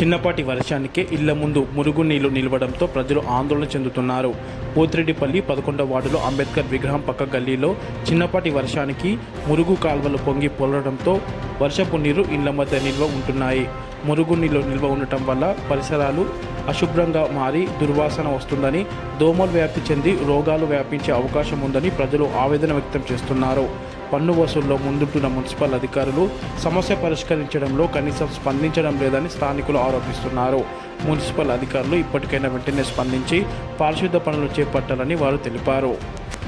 చిన్నపాటి వర్షానికే ఇళ్ళ ముందు మురుగునీళ్ళు నిలవడంతో ప్రజలు ఆందోళన చెందుతున్నారు. పోతిరెడ్డిపల్లి పదకొండవ వార్డులో అంబేద్కర్ విగ్రహం పక్క గల్లీలో చిన్నపాటి వర్షానికి మురుగు కాల్వలు పొంగి పొలడంతో వర్షపు నీరు ఇళ్ళ మధ్య నిల్వ ఉంటున్నాయి. మురుగునీళ్ళు నిల్వ ఉండటం వల్ల పరిసరాలు అశుభ్రంగా మారి దుర్వాసన వస్తుందని దోమలు వ్యాప్తి చెంది రోగాలు వ్యాపించే అవకాశం ఉందని ప్రజలు ఆవేదన వ్యక్తం చేస్తున్నారు. పన్ను వసూల్లో ముందుంటున్న మున్సిపల్ అధికారులు సమస్య పరిష్కరించడంలో కనీసం స్పందించడం లేదని స్థానికులు ఆరోపిస్తున్నారు. మున్సిపల్ అధికారులు ఇప్పటికైనా వెంటనే స్పందించి పారిశుద్ధ పనులు చేపట్టాలని వారు తెలిపారు.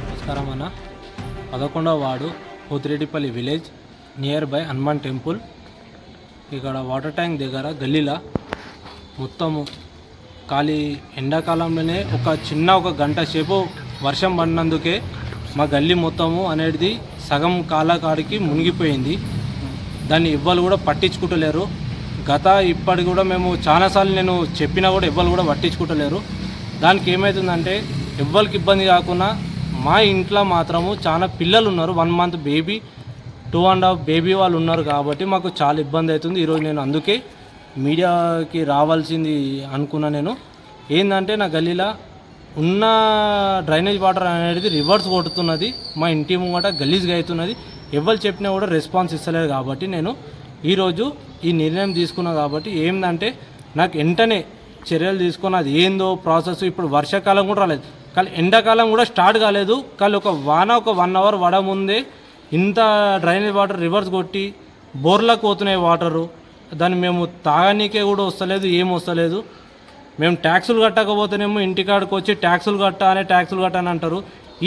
నమస్కారం అన్న. పదకొండవ ward Pothireddypalli village near by Hanuman temple. ఇక్కడ వాటర్ ట్యాంక్ దగ్గర గల్లీలా మొత్తము ఖాళీ ఎండాకాలంలోనే ఒక చిన్న ఒక గంట సేపు వర్షం పడినందుకే మా గల్లీ మొత్తము అనేది సగం కాలకాడికి మునిగిపోయింది. దాన్ని ఎవ్వరు కూడా పట్టించుకుంటలేరు. గత ఇప్పటికి కూడా మేము చాలాసార్లు నేను చెప్పినా కూడా ఎవ్వరు కూడా పట్టించుకుంటలేరు. దానికి ఏమవుతుందంటే ఎవ్వరికి ఇబ్బంది కాకుండా మా ఇంట్లో మాత్రము చాలా పిల్లలు ఉన్నారు. One month baby two and half baby వాళ్ళు ఉన్నారు కాబట్టి మాకు చాలా ఇబ్బంది అవుతుంది ఈరోజు నేను అందుకే మీడియాకి రావాల్సింది అనుకున్నా నేను. ఏంటంటే నా గల్లీలో ఉన్న డ్రైనేజ్ వాటర్ అనేది రివర్స్ కొడుతున్నది. మా ఇంటి ముంగట గలీజ్గా అవుతున్నది ఎవరు చెప్పినా కూడా రెస్పాన్స్ ఇస్తలేదు కాబట్టి నేను ఈరోజు ఈ నిర్ణయం తీసుకున్నా కాబట్టి ఏంటంటే నాకు వెంటనే చర్యలు తీసుకున్న అది ఏందో ప్రాసెస్ ఇప్పుడు వర్షాకాలం కూడా రాలేదు. కానీ ఎండాకాలం కూడా స్టార్ట్ కాలేదు. కానీ ఒక వాన ఒక వన్ అవర్ వడ ముందే ఇంత డ్రైనేజ్ వాటర్ రివర్స్ కొట్టి బోర్లకు పోతున్నాయి వాటరు. దాన్ని మేము తాగనీకే కూడా వస్తలేదు ఏం వస్తలేదు. మేము ట్యాక్సులు కట్టకపోతేనేమో ఇంటికాడికి వచ్చి ట్యాక్సులు కట్టాలి ట్యాక్సులు కట్టాలని అంటారు.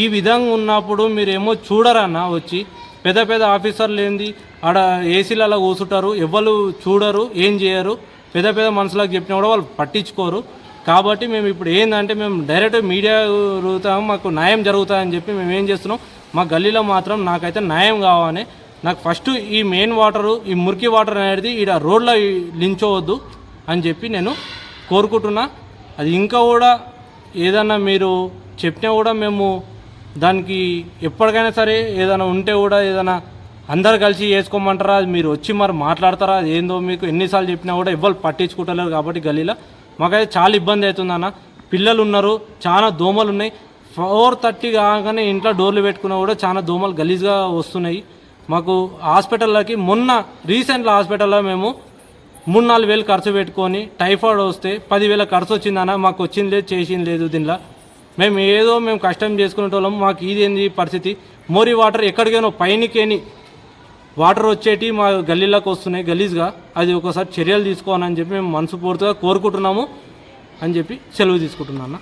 ఈ విధంగా ఉన్నప్పుడు మీరేమో చూడరన్న వచ్చి పెద్ద పెద్ద ఆఫీసర్లు ఏంది? ఆడ ఏసీలలో కూసుంటారు ఎవరు చూడరు ఏం చేయరు. పెద్ద పెద్ద మనుషులకు చెప్పినా కూడా వాళ్ళు పట్టించుకోరు. కాబట్టి మేము ఇప్పుడు ఏంటంటే మేము డైరెక్ట్ మీడియా జరుగుతాం మాకు న్యాయం జరుగుతుందని చెప్పి మేము ఏం చేస్తున్నాం? మా గల్లీలో మాత్రం నాకైతే న్యాయం కావాలని నాకు ఫస్ట్ ఈ మెయిన్ వాటరు ఈ మురికి వాటర్ అనేది ఈడ రోడ్లో లించవద్దు అని చెప్పి నేను కోరుకుంటున్నా. అది ఇంకా కూడా ఏదన్నా మీరు చెప్పినా కూడా మేము దానికి ఎప్పటికైనా సరే ఏదైనా ఉంటే కూడా ఏదైనా అందరు కలిసి చేసుకోమంటారా అది మీరు వచ్చి మరి మాట్లాడతారా? ఏందో మీకు ఎన్నిసార్లు చెప్పినా కూడా ఎవ్వరు పట్టించుకుంటలేరు కాబట్టి గలీలో. మాకైతే చాలా ఇబ్బంది అవుతుందన్న పిల్లలు ఉన్నారు చాలా దోమలు ఉన్నాయి. ఫోర్ థర్టీ కాగానే ఇంట్లో డోర్లు పెట్టుకున్నా కూడా చాలా దోమలు గలీజ్గా వస్తున్నాయి. మాకు హాస్పిటల్లోకి మొన్న రీసెంట్లో హాస్పిటల్లో మేము మూడు నాలుగు వేలు ఖర్చు పెట్టుకొని టైఫాయిడ్ వస్తే పదివేల ఖర్చు వచ్చిందన్న మాకు వచ్చింది లేదు చేసింది లేదు దీనిలో. మేము ఏదో మేము కష్టం చేసుకునేటోళ్ళం మాకు ఇదేంది పరిస్థితి. మోరీ వాటర్ ఎక్కడికైనా పైనకేని వాటర్ వచ్చేటి మా గల్లీలోకి వస్తున్నాయి గలీజ్గా. అది ఒకసారి చర్యలు తీసుకోవాలని చెప్పి మేము మనసు పూర్తిగా కోరుకుంటున్నాము అని చెప్పి సెలవు తీసుకుంటున్నాను